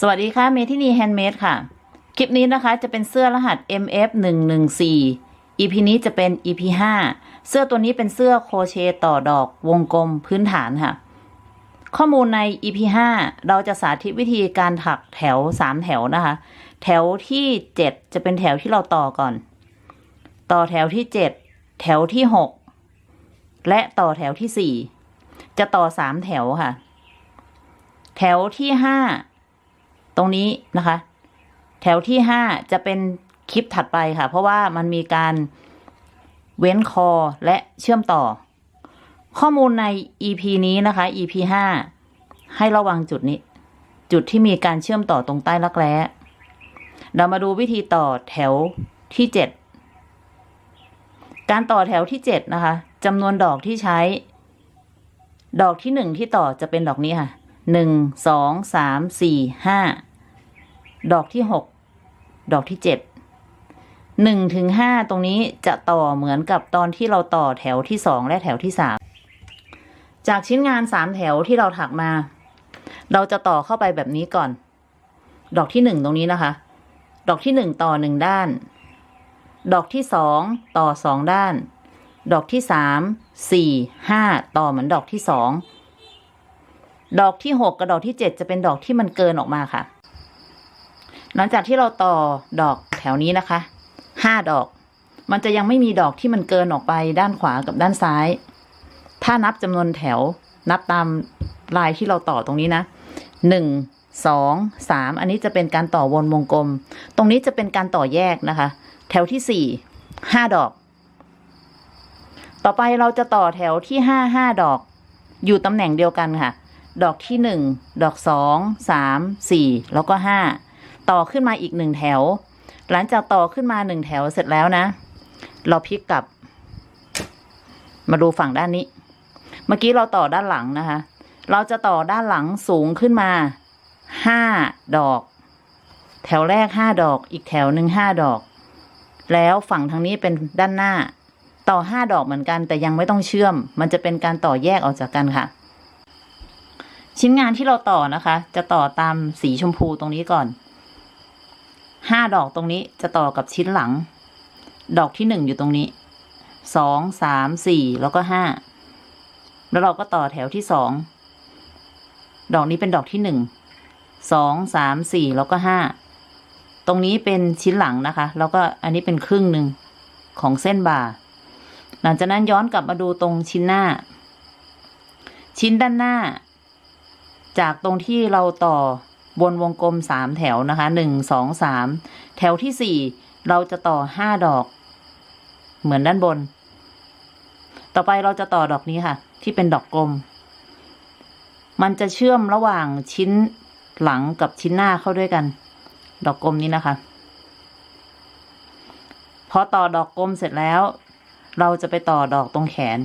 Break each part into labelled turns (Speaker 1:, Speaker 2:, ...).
Speaker 1: สวัสดีค่ะเมทินีแฮนด์เมดค่ะ คลิปนี้นะคะจะเป็นเสื้อรหัส MF 1 1 4 EP นี้จะเป็น EP 5เสื้อตัวนี้เป็นเสื้อโครเชต์ต่อดอกวงกลมพื้นฐานค่ะ ข้อมูลใน EP 5เราจะสาธิตวิธีการถักแถว 3 แถวนะคะ แถวที่ 7 จะเป็นแถวที่เราต่อก่อน ต่อแถวที่ 7 แถวที่ 6 และต่อแถวที่ 4 จะต่อ 3 แถวค่ะ แถวที่ 5 ตรงนี้นะคะ แถวที่5จะเป็นคลิปถัดไปค่ะ เพราะว่ามันมีการเว้นคอและเชื่อมต่อ ข้อมูลใน EP นี้นะคะ EP 5ให้ระวังจุดนี้ จุดที่มีการเชื่อมต่อตรงใต้รักแร้เรามาดูวิธีต่อแถวที่7การต่อแถวที่7นะคะจำนวนดอกที่ใช้ ดอกที่1ที่ต่อจะเป็นดอกนี้ค่ะหนึ่งสองสามสี่ห้า ดอกที่หกดอกที่เจ็ดหนึ่งถึงห้าตรงนี้จะต่อเหมือนกับตอนที่เราต่อแถวที่สองและแถวที่สามจากชิ้นงานสามแถวที่เราถักมา เราจะต่อเข้าไปแบบนี้ก่อน ดอกที่หนึ่งตรงนี้นะคะ ดอกที่หนึ่งต่อหนึ่งด้าน ดอกที่สองต่อสองด้าน ดอกที่สามสี่ห้าต่อเหมือนดอกที่สองดอกที่หกกับดอกที่เจ็ดจะเป็นดอกที่มันเกินออกมาค่ะ หลังจากที่เราต่อดอกแถวนี้นะคะห้าดอก มันจะยังไม่มีดอกที่มันเกินออกไปด้านขวากับด้านซ้าย ถ้านับจำนวนแถวนับตามลายที่เราต่อตรงนี้นะหนึ่งสองสามอันนี้จะเป็นการต่อวนวงกลม ตรงนี้จะเป็นการต่อแยกนะคะ แถวที่สี่ห้าดอก ต่อไปเราจะต่อแถวที่ห้าห้าดอก อยู่ตำแหน่งเดียวกันค่ะ ดอกที่หนึ่งดอกสองสามสี่แล้วก็ห้า ต่อขึ้นมาอีกหนึ่งแถว หลังจากต่อขึ้นมาหนึ่งแถวเสร็จแล้วนะ เราพลิกกลับ มาดูฝั่งด้านนี้ เมื่อกี้เราต่อด้านหลังนะคะ เราจะต่อด้านหลังสูงขึ้นมาห้าดอก แถวแรกห้าดอก อีกแถวหนึ่งห้าดอก แล้วฝั่งทางนี้เป็นด้านหน้า ต่อห้าดอกเหมือนกันแต่ยังไม่ต้องเชื่อม มันจะเป็นการต่อแยกออกจากกันค่ะ ชิ้นงานที่เราต่อนะคะ จะต่อตามสีชมพูตรงนี้ก่อน ห้าดอกตรงนี้จะต่อกับชิ้นหลัง ดอกที่หนึ่งอยู่ตรงนี้สองสามสี่แล้วก็ห้าแล้วเราก็ต่อแถวที่สองดอกนี้เป็นดอกที่หนึ่งสองสามสี่แล้วก็ห้าตรงนี้เป็นชิ้นหลังนะคะ แล้วก็อันนี้เป็นครึ่งหนึ่งของเส้นบ่า หลังจากนั้นย้อนกลับมาดูตรงชิ้นหน้า ชิ้นด้านหน้า จากตรงที่เราต่อ บนวงกลมสามแถวนะคะหนึ่งสองสามแถวที่สี่เราจะต่อห้าดอก เหมือนด้านบน ต่อไปเราจะต่อดอกนี้ค่ะ ที่เป็นดอกกลม มันจะเชื่อมระหว่างชิ้นหลังกับชิ้นหน้าเข้าด้วยกัน ดอกกลมนี้นะคะ พอต่อดอกกลมเสร็จแล้ว เราจะไปต่อดอกตรงแขน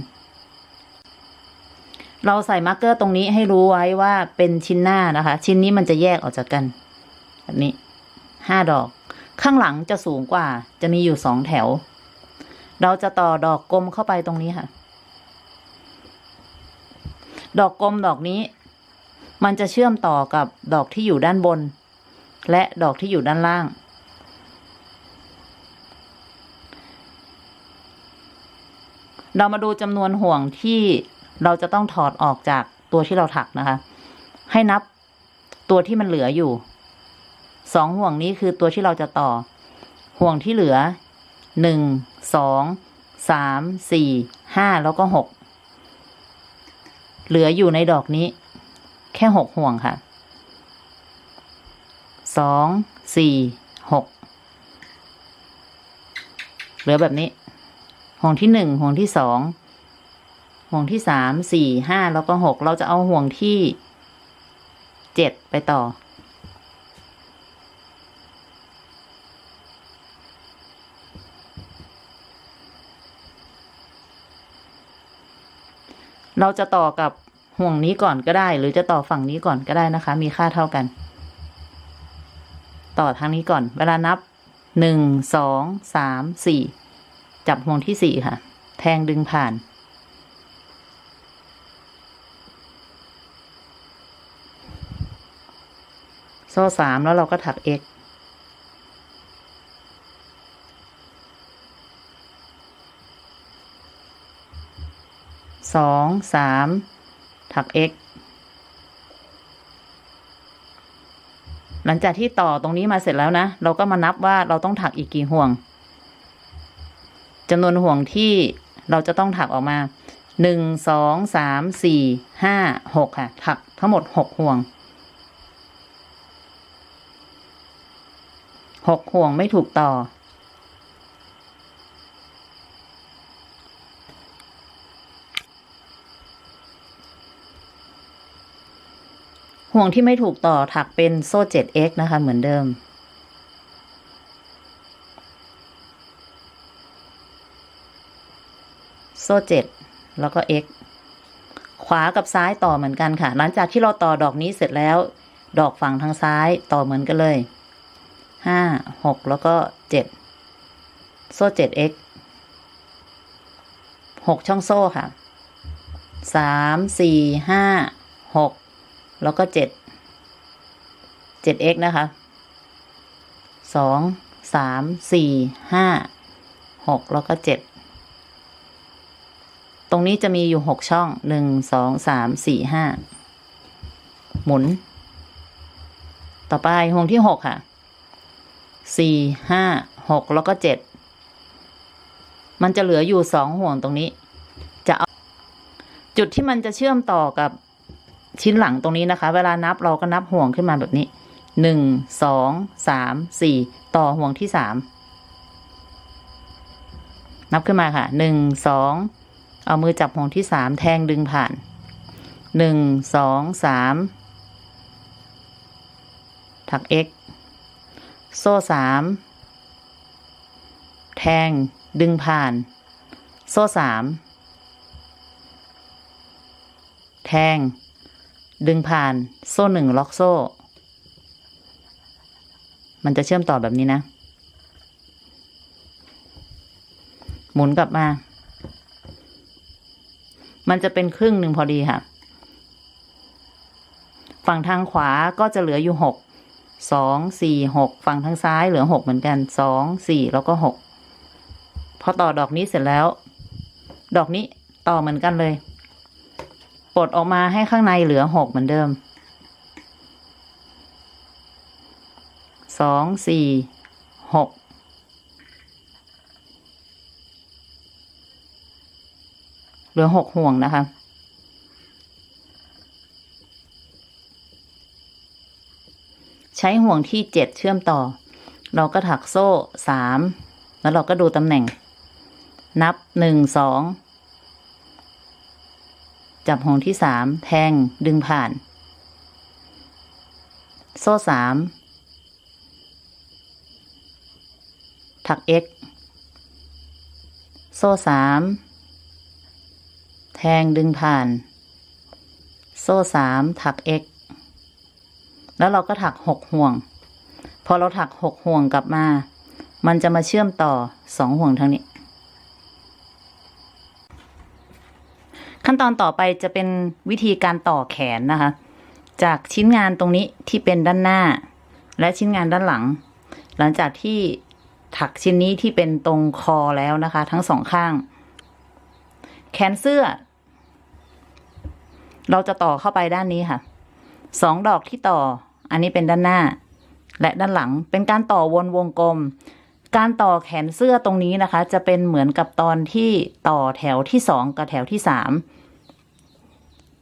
Speaker 1: เราใส่มาร์กเกอร์ตรงนี้ให้รู้ไว้ว่าเป็นชิ้นหน้านะคะ ชิ้นนี้มันจะแยกออกจากกันแบบนี้ห้าดอก ข้างหลังจะสูงกว่า จะมีอยู่สองแถว เราจะต่อดอกกลมเข้าไปตรงนี้ค่ะ ดอกกลมดอกนี้ มันจะเชื่อมต่อกับดอกที่อยู่ด้านบน และดอกที่อยู่ด้านล่าง เรามาดูจำนวนห่วงที่ เราจะต้องถอดออกจากตัวที่เราถักนะคะ ให้นับตัวที่มันเหลืออยู่ สองห่วงนี้คือตัวที่เราจะต่อ ห่วงที่เหลือ หนึ่ง สอง สาม สี่ ห้า แล้วก็หก เหลืออยู่ในดอกนี้ แค่หกห่วงค่ะ สอง สี่ หก เหลือแบบนี้ ห่วงที่หนึ่ง ห่วงที่สอง ห่วงที่สามสี่ห้าแล้วก็หกเราจะเอาห่วงที่เจ็ดไปต่อ เราจะต่อกับห่วงนี้ก่อนก็ได้ หรือจะต่อฝั่งนี้ก่อนก็ได้นะคะ มีค่าเท่ากัน ต่อทางนี้ก่อน เวลานับหนึ่งสองสามสี่จับห่วงที่สี่ค่ะ แทงดึงผ่าน โซ่สามแล้วเราก็ถัก x สองสามถัก x หลังจากที่ต่อตรงนี้มาเสร็จแล้วนะ เราก็มานับว่าเราต้องถักอีกกี่ห่วงจำนวนห่วงที่เราจะต้องถักออกมาหนึ่งสองสามสี่ห้าหกค่ะ ถักทั้งหมดหกห่วง หกห่วงไม่ถูกต่อ ห่วงที่ไม่ถูกต่อถักเป็นโซ่ 7x นะคะ เหมือนเดิม โซ่ 7 แล้วก็ x ขวากับซ้ายต่อเหมือนกันค่ะ หลังจากที่เราต่อดอกนี้เสร็จแล้ว ดอกฝั่งทางซ้ายต่อเหมือนกันเลย ห้าหกแล้วก็เจ็ดโซ่ 7x หกช่องโซ่ค่ะสามสี่ห้าหกแล้วก็เจ็ดเจ็ด x นะคะสองสามสี่ห้าหกแล้วก็เจ็ดตรงนี้จะมีอยู่หกช่องหนึ่งสองสามสี่ห้าหมุน ต่อไปห่วงที่หกค่ะ สี่ห้าหกแล้วก็เจ็ดมันจะเหลืออยู่สองห่วงตรงนี้ จะเอาจุดที่มันจะเชื่อมต่อกับชิ้นหลังตรงนี้นะคะ เวลานับเราก็นับห่วงขึ้นมาแบบนี้หนึ่งสองสามสี่ต่อห่วงที่สามนับขึ้นมาค่ะหนึ่งสองเอามือจับห่วงที่สามแทงดึงผ่านหนึ่งสองสามถัก x โซ่สามแทง ดึงผ่าน โซ่สามแทง ดึงผ่าน โซ่หนึ่งล็อกโซ่ มันจะเชื่อมต่อแบบนี้นะ หมุนกลับมา มันจะเป็นครึ่งหนึ่งพอดีค่ะ ฝั่งทางขวาก็จะเหลืออยู่หก สองสี่หกฝั่งทางซ้ายเหลือหกเหมือนกันสองสี่แล้วก็หกพอต่อดอกนี้เสร็จแล้ว ดอกนี้ต่อเหมือนกันเลยปลดออกมาให้ข้างในเหลือหกเหมือนเดิมสองสี่หกเหลือหกห่วงนะคะ ใช้ห่วงที่เจ็ดเชื่อมต่อ เราก็ถักโซ่สามแล้วเราก็ดูตำแหน่ง นับหนึ่งสองจับห่วงที่สามแทงดึงผ่าน โซ่สามถัก x โซ่สามแทงดึงผ่าน โซ่สามถัก x แล้วเราก็ถักหกห่วง พอเราถักหกห่วงกลับมา มันจะมาเชื่อมต่อสองห่วงทางนี้ ขั้นตอนต่อไปจะเป็นวิธีการต่อแขนนะคะ จากชิ้นงานตรงนี้ที่เป็นด้านหน้า และชิ้นงานด้านหลัง หลังจากที่ถักชิ้นนี้ที่เป็นตรงคอแล้วนะคะ ทั้งสองข้าง แขนเสื้อ เราจะต่อเข้าไปด้านนี้ค่ะสองดอกที่ต่อ อันนี้เป็นด้านหน้า และด้านหลังเป็นการต่อวนวงกลม การต่อแขนเสื้อตรงนี้นะคะ จะเป็นเหมือนกับตอนที่ต่อแถวที่สองกับแถวที่สาม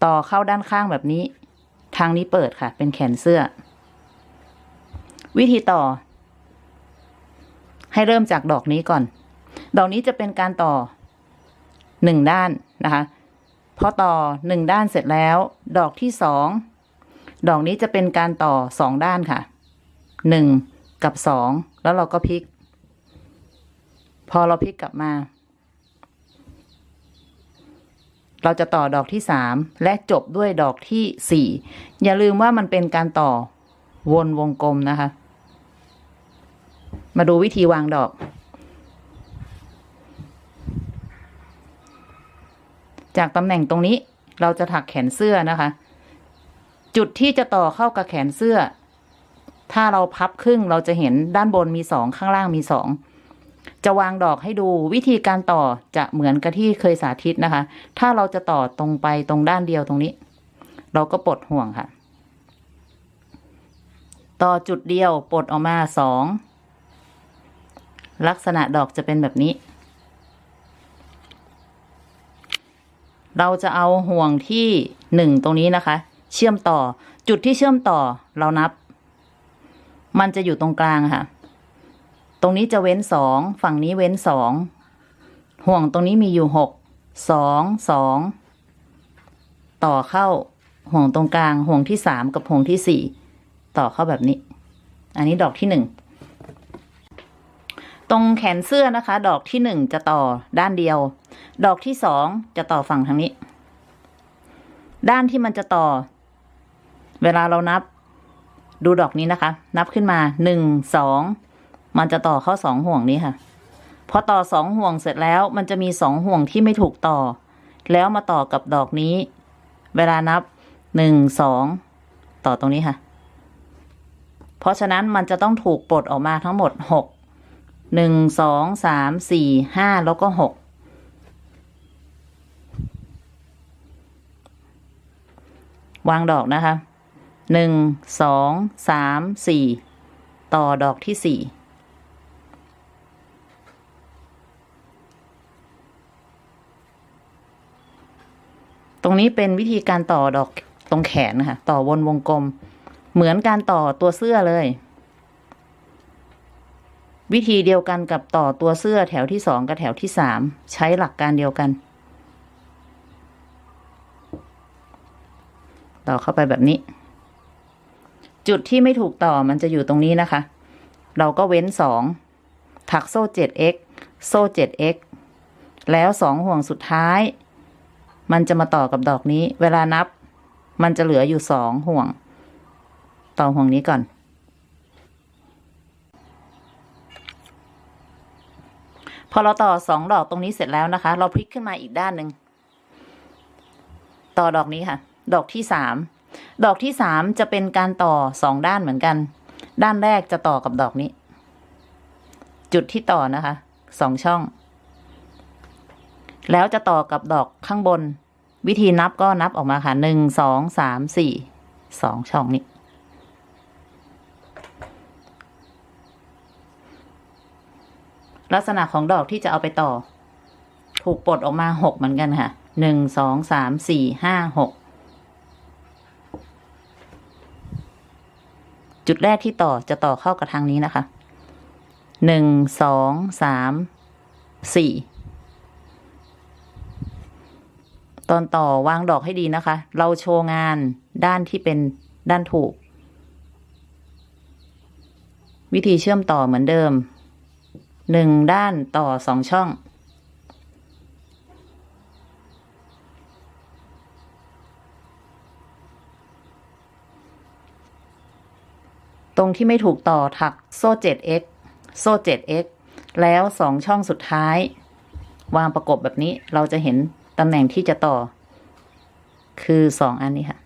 Speaker 1: ต่อเข้าด้านข้างแบบนี้ ทางนี้เปิดค่ะ เป็นแขนเสื้อ วิธีต่อ ให้เริ่มจากดอกนี้ก่อน ดอกนี้จะเป็นการต่อหนึ่งด้านนะคะพอต่อหนึ่งด้านเสร็จแล้ว ดอกที่สอง ดอกนี้จะเป็นการต่อสองด้านค่ะหนึ่งกับสองแล้วเราก็พลิก พอเราพลิกกลับมา เราจะต่อดอกที่สามและจบด้วยดอกที่สี่อย่าลืมว่ามันเป็นการต่อวนวงกลมนะคะ มาดูวิธีวางดอก จากตำแหน่งตรงนี้เราจะถักแขนเสื้อนะคะ จุดที่จะต่อเข้ากับแขนเสื้อ ถ้าเราพับครึ่งเราจะเห็นด้านบนมีสองข้างล่างมีสองจะวางดอกให้ดูวิธีการต่อจะเหมือนกับที่เคยสาธิตนะคะ ถ้าเราจะต่อตรงไปตรงด้านเดียวตรงนี้ เราก็ปลดห่วงค่ะ ต่อจุดเดียวปลดออกมาสองลักษณะดอกจะเป็นแบบนี้ เราจะเอาห่วงที่หนึ่งตรงนี้นะคะ เชื่อมต่อ จุดที่เชื่อมต่อเรานับ มันจะอยู่ตรงกลางค่ะ ตรงนี้จะเว้นสองฝั่งนี้เว้นสองห่วงตรงนี้มีอยู่หกสองสองต่อเข้าห่วงตรงกลางห่วงที่สามกับห่วงที่สี่ต่อเข้าแบบนี้ อันนี้ดอกที่หนึ่งตรงแขนเสื้อนะคะ ดอกที่หนึ่งจะต่อด้านเดียว ดอกที่สองจะต่อฝั่งทางนี้ ด้านที่มันจะต่อ เวลาเรานับดูดอกนี้นะคะ นับขึ้นมาหนึ่งสองมันจะต่อเข้าสองห่วงนี้ค่ะ พอต่อสองห่วงเสร็จแล้วมันจะมีสองห่วงที่ไม่ถูกต่อ แล้วมาต่อกับดอกนี้ เวลานับหนึ่งสองต่อตรงนี้ค่ะ เพราะฉะนั้นมันจะต้องถูกปลดออกมาทั้งหมดหกหนึ่งสองสามสี่ห้าแล้วก็หกวางดอกนะคะ หนึ่งสองสามสี่ต่อดอกที่สี่ตรงนี้เป็นวิธีการต่อดอกตรงแขนนะคะต่อวนวงกลม เหมือนการต่อตัวเสื้อเลย วิธีเดียวกันกับต่อตัวเสื้อแถวที่สองกับแถวที่สามใช้หลักการเดียวกัน ต่อเข้าไปแบบนี้ จุดที่ไม่ถูกต่อมันจะอยู่ตรงนี้นะคะ เราก็เว้นสองถักโซ่ 7x โซ่ 7x แล้วสองห่วงสุดท้าย มันจะมาต่อกับดอกนี้ เวลานับ มันจะเหลืออยู่สองห่วง ต่อห่วงนี้ก่อน พอเราต่อสองดอกตรงนี้เสร็จแล้วนะคะ เราพลิกขึ้นมาอีกด้านหนึ่ง ต่อดอกนี้ค่ะ ดอกที่สาม ดอกที่สามจะเป็นการต่อสองด้านเหมือนกัน ด้านแรกจะต่อกับดอกนี้ จุดที่ต่อนะคะสองช่อง แล้วจะต่อกับดอกข้างบน วิธีนับก็นับออกมาค่ะหนึ่งสองสามสี่สองช่องนี้ลักษณะของดอกที่จะเอาไปต่อ ถูกปลดออกมาหกเหมือนกันค่ะหนึ่งสองสามสี่ห้าหก จุดแรกที่ต่อจะต่อเข้ากับทางนี้นะคะหนึ่งสองสามสี่ตอนต่อวางดอกให้ดีนะคะ เราโชว์งานด้านที่เป็นด้านถูก วิธีเชื่อมต่อเหมือนเดิมหนึ่งด้านต่อสองช่อง ตรงที่ไม่ถูกต่อถักโซ่ 7x โซ่ 7x แล้วสองช่องสุดท้าย วางประกบแบบนี้เราจะเห็นตำแหน่งที่จะต่อ คือสองอันนี้ค่ะ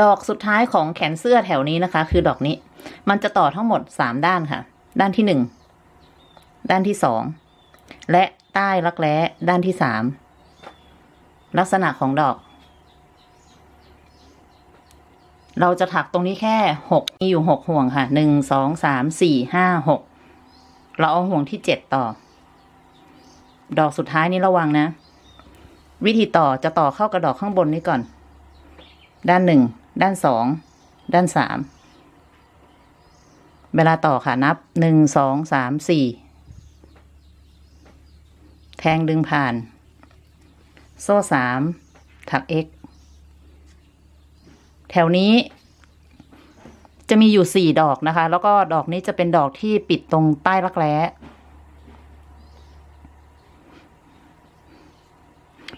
Speaker 1: ดอกสุดท้ายของแขนเสื้อแถวนี้นะคะ คือดอกนี้ มันจะต่อทั้งหมดสามด้านค่ะ ด้านที่หนึ่งด้านที่สองและใต้รักแร้ด้านที่สามลักษณะของดอก เราจะถักตรงนี้แค่หกมีอยู่หกห่วงค่ะหนึ่งสองสามสี่ห้าหกเราเอาห่วงที่เจ็ดต่อ ดอกสุดท้ายนี้ระวังนะ วิธีต่อจะต่อเข้ากับดอกข้างบนนี้ก่อน ด้านหนึ่งด้านสองด้านสามเวลาต่อค่ะนับหนึ่งสองสามสี่แทงดึงผ่าน โซ่สามถัก x แถวนี้ จะมีอยู่สี่ดอกนะคะ แล้วก็ดอกนี้จะเป็นดอกที่ปิดตรงใต้รักแร้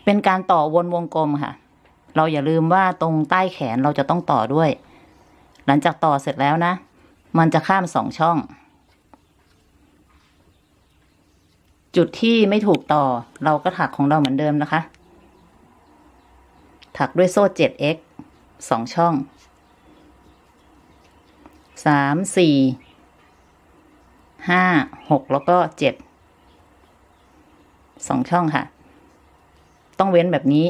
Speaker 1: เป็นการต่อวนวงกลมค่ะ เราอย่าลืมว่าตรงใต้แขนเราจะต้องต่อด้วย หลังจากต่อเสร็จแล้วนะ มันจะข้ามสองช่อง จุดที่ไม่ถูกต่อเราก็ถักของเราเหมือนเดิมนะคะ ถักด้วยโซ่ 7x สองช่องสามสี่ห้าหกแล้วก็เจ็ดสองช่องค่ะ ต้องเว้นแบบนี้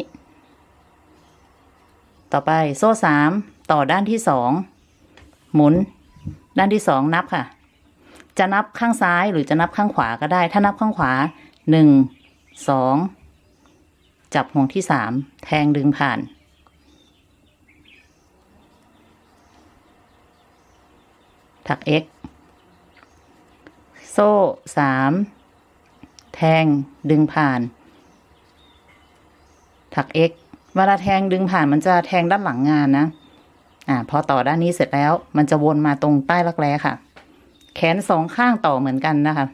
Speaker 1: ต่อไปโซ่สามต่อด้านที่สองหมุน ด้านที่สองนับค่ะ จะนับข้างซ้ายหรือจะนับข้างขวาก็ได้ ถ้านับข้างขวาหนึ่งสองจับห่วงที่สามแทงดึงผ่าน ถัก x โซ่สามแทงดึงผ่าน ถัก x เวลาแทงดึงผ่านมันจะแทงด้านหลังงานนะ อ่า พอต่อด้านนี้เสร็จแล้ว มันจะวนมาตรงใต้รักแร้ค่ะ แขนสองข้างต่อเหมือนกันนะคะ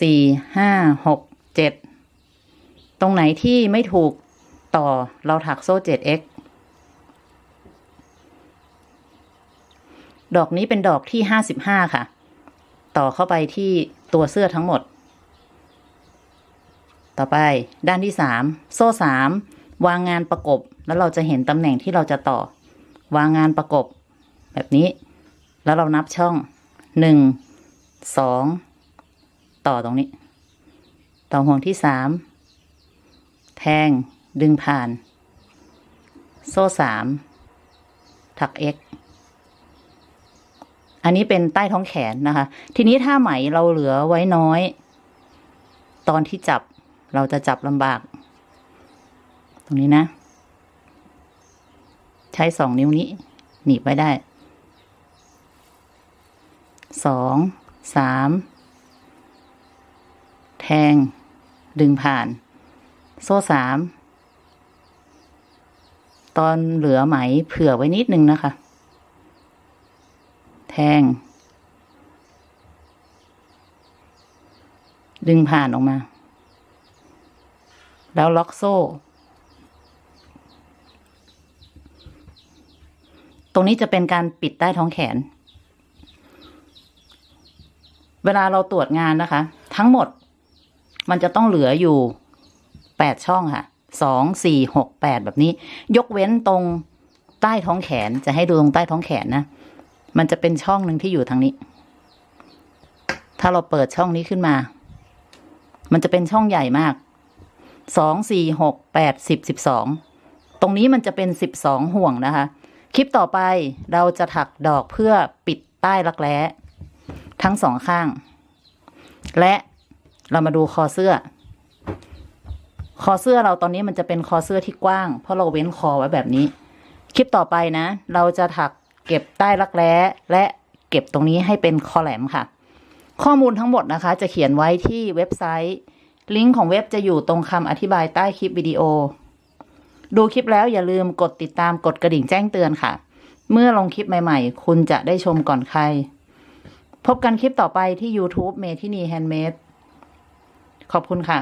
Speaker 1: สี่ห้าหกเจ็ดตรงไหนที่ไม่ถูกต่อเราถักโซ่ 7x ดอกนี้เป็นดอกที่55ค่ะ ต่อเข้าไปที่ตัวเสื้อทั้งหมด ต่อไปด้านที่3โซ่3วางงานประกบ แล้วเราจะเห็นตำแหน่งที่เราจะต่อ วางงานประกบ แบบนี้ แล้วเรานับช่อง1 2ต่อตรงนี้ ต่อห่วงที่3แทง ดึงผ่าน โซ่สามถัก x อันนี้เป็นใต้ท้องแขนนะคะ ทีนี้ถ้าไหมเราเหลือไว้น้อย ตอนที่จับเราจะจับลำบาก ตรงนี้นะ ใช้สองนิ้วนี้ หนีบไว้ได้สองสามแทง ดึงผ่าน โซ่สามตอนเหลือไหมเผื่อไว้นิดนึงนะคะ แทง ดึงผ่านออกมา แล้วล็อกโซ่ ตรงนี้จะเป็นการปิดใต้ท้องแขน เวลาเราตรวจงานนะคะ ทั้งหมดมันจะต้องเหลืออยู่แปดช่องค่ะสองสี่หกแปดแบบนี้ ยกเว้นตรงใต้ท้องแขนจะให้ดูตรงใต้ท้องแขนนะ มันจะเป็นช่องหนึ่งที่อยู่ทางนี้ ถ้าเราเปิดช่องนี้ขึ้นมา มันจะเป็นช่องใหญ่มาก สอง สี่หก แปด สิบ สิบสอง ตรงนี้มันจะเป็นสิบสองห่วงนะคะ คลิปต่อไปเราจะถักดอกเพื่อปิดใต้รักแร้ทั้งสองข้าง และเรามาดูคอเสื้อ คอเสื้อเราตอนนี้มันจะเป็นคอเสื้อที่กว้าง เพราะเราเว้นคอไว้แบบนี้ คลิปต่อไปนะ เราจะถัก เก็บใต้รักแร้และเก็บตรงนี้ให้เป็นคอแหลมค่ะ ข้อมูลทั้งหมดนะคะ จะเขียนไว้ที่เว็บไซต์ ลิงก์ของเว็บจะอยู่ตรงคำอธิบายใต้คลิปวิดีโอ ดูคลิปแล้วอย่าลืมกดติดตามกดกระดิ่งแจ้งเตือนค่ะ เมื่อลงคลิปใหม่ๆ คุณจะได้ชมก่อนใคร พบกันคลิปต่อไปที่ YouTube เมทินีแฮนด์เมดขอบคุณค่ะ